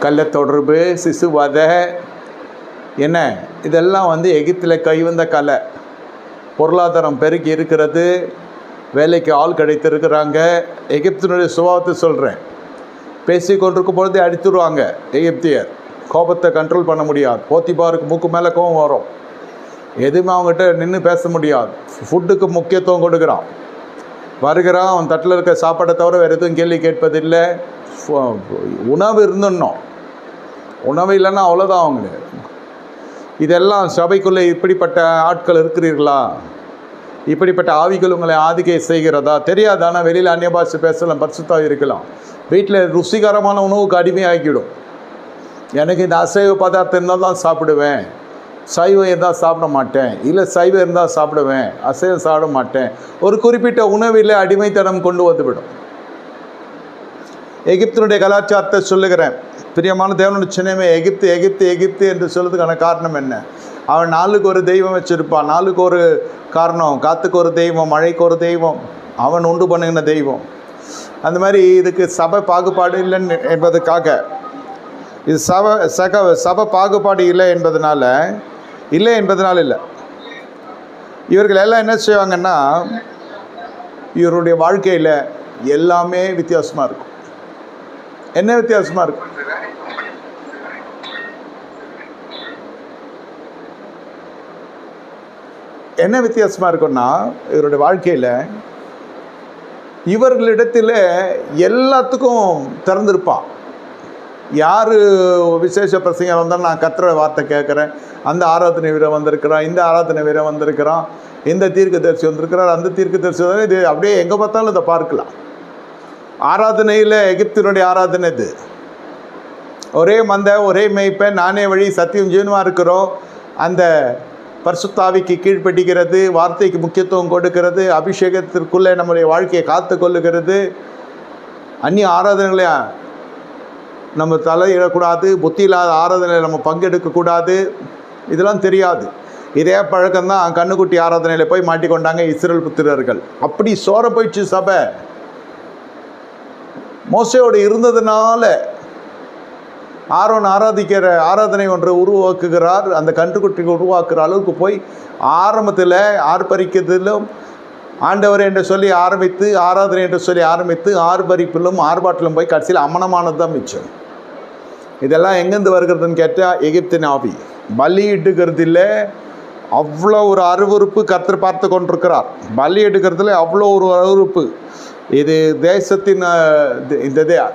கள்ள தொடர்பு சிசுவதை என்ன? இதெல்லாம் வந்து எகிப்தில் கைவந்த கலை. பொருளாதாரம் பெருக்கி இருக்கிறது. வேலைக்கு ஆள் கிடைத்திருக்கிறாங்க. எகிப்தினுடைய சுபாவத்தை சொல்கிறேன் பேசி கொண்டிருக்கும் பொழுதே அடித்துடுவாங்க எகிப்தியர். கோபத்தை கண்ட்ரோல் பண்ண முடியாது. போத்திபாருக்கு மூக்கு மேலே கோபம் வரும். எதுவுமே அவங்ககிட்ட நின்று பேச முடியாது. ஃபுட்டுக்கு முக்கியத்துவம் கொடுக்குறான். வருகிறான் அவன் தட்டில் இருக்க சாப்பாடை தவிர வேறு எதுவும் கேள்வி கேட்பதில்லை. உணவு இருந்துடணும் உணவு இல்லைன்னா அவ்வளோதான் அவங்களே. இதெல்லாம் சபைக்குள்ளே இப்படிப்பட்ட ஆட்கள் இருக்கிறீர்களா? இப்படிப்பட்ட ஆவிகள் உங்களை ஆதிக்கை செய்கிறதா? தெரியாது ஆனால் வெளியில் அந்நிய பாஷை பேசலாம் பரிசுத்தாக இருக்கலாம். வீட்டில் ருசிகரமான உணவுக்கு அடிமையாகிவிடும் எனக்கு இந்த அசைவ பதார்த்தம் இருந்தால் தான் சாப்பிடுவேன். சைவம் இருந்தால் சாப்பிட மாட்டேன். இல்லை சைவம் இருந்தால் சாப்பிடுவேன். அசைவம் சாப்பிட மாட்டேன். ஒரு குறிப்பிட்ட உணவில் அடிமைத்தனம் கொண்டு வந்துவிடும். எகிப்தினுடைய கலாச்சாரத்தை சொல்லுகிறேன். பிரியமான தேவனுடைய சின்னமே எகிப்து எகிப்து எகிப்து என்று சொல்கிறதுக்கான காரணம் என்ன? அவன் நாளுக்கு ஒரு தெய்வம் வச்சுருப்பான். நாளுக்கு ஒரு காரணம் காற்றுக்கு ஒரு தெய்வம் மழைக்கு ஒரு தெய்வம் அவன் உண்டு பண்ணுகிற தெய்வம். அந்த மாதிரி இதுக்கு சபை பாகுபாடு இல்லைன்னு என்பதுக்காக இது சபை சக சபை பாகுபாடு இல்லை என்பதனால இல்லை என்பதனால் இல்லை. இவர்கள் எல்லாம் என்ன செய்வாங்கன்னா இவருடைய வாழ்க்கையில் எல்லாமே வித்தியாசமாக இருக்கும். என்ன வித்தியாசமாக இருக்கும்? என்ன வித்தியாசமாக இருக்கும்னா இவருடைய வாழ்க்கையில் இவர்களிடத்தில் எல்லாத்துக்கும் திறந்திருப்பான். யார் விசேஷ பிரசங்கம் வந்தால் நான் கத்துற வார்த்தை கேட்குறேன். அந்த ஆராதனை வீரர் வந்திருக்கிறான் இந்த ஆராதனை வீரர் வந்திருக்கிறான் இந்த தீர்க்க தரிசி வந்திருக்கிறார் அந்த தீர்க்க தரிசி இது அப்படியே எங்கே பார்த்தாலும் இதை பார்க்கலாம். ஆராதனையில் எகிப்தினுடைய ஆராதனை இது. ஒரே மந்த ஒரே மெய்ப்பேன் நானே வழி சத்தியம் ஜீவனமாக இருக்கிறோம். அந்த பரிசுத்தாவிக்கு கீழ்ப்படிக்கிறது வார்த்தைக்கு முக்கியத்துவம் கொடுக்கிறது அபிஷேகத்திற்குள்ளே நம்முடைய வாழ்க்கையை காத்து கொள்ளுகிறது அந்நிய ஆராதனைகளை நம்ம தலையிடக்கூடாது புத்தி இல்லாத ஆராதனையில் நம்ம பங்கெடுக்கக்கூடாது. இதெல்லாம் தெரியாது. இதே பழக்கம்தான் கண்ணுக்குட்டி ஆராதனையில் போய் மாட்டிக்கொண்டாங்க இஸ்ரேல் புத்திரர்கள். அப்படி சோர போயிடுச்சு சபை. மோசையோடு இருந்ததுனால ஆரோன் ஆராதிக்கிற ஆராதனை ஒன்றை உருவாக்குகிறார். அந்த கன்றுக்குட்டியை உருவாக்குற அளவுக்கு போய் ஆரம்பத்தில் ஆர்ப்பரிக்கிறதிலும் ஆண்டவர் என்று சொல்லி ஆரம்பித்து ஆராதனை என்று சொல்லி ஆரம்பித்து ஆர்ப்பரிப்பிலும் ஆர்ப்பாட்டிலும் போய் கடைசியில் அமனமானது தான் மிச்சம். இதெல்லாம் எங்கேருந்து வருகிறதுன்னு கேட்டால் எகிப்தின் ஆவி. பலியிட்டுக்கிறது இல்லை அவ்வளோ ஒரு அருவருப்பு கற்று பார்த்து கொண்டிருக்கிறார். பலி எடுக்கிறதுல அவ்வளோ ஒரு அருவருப்பு. இது தேசத்தின் இந்த- இந்த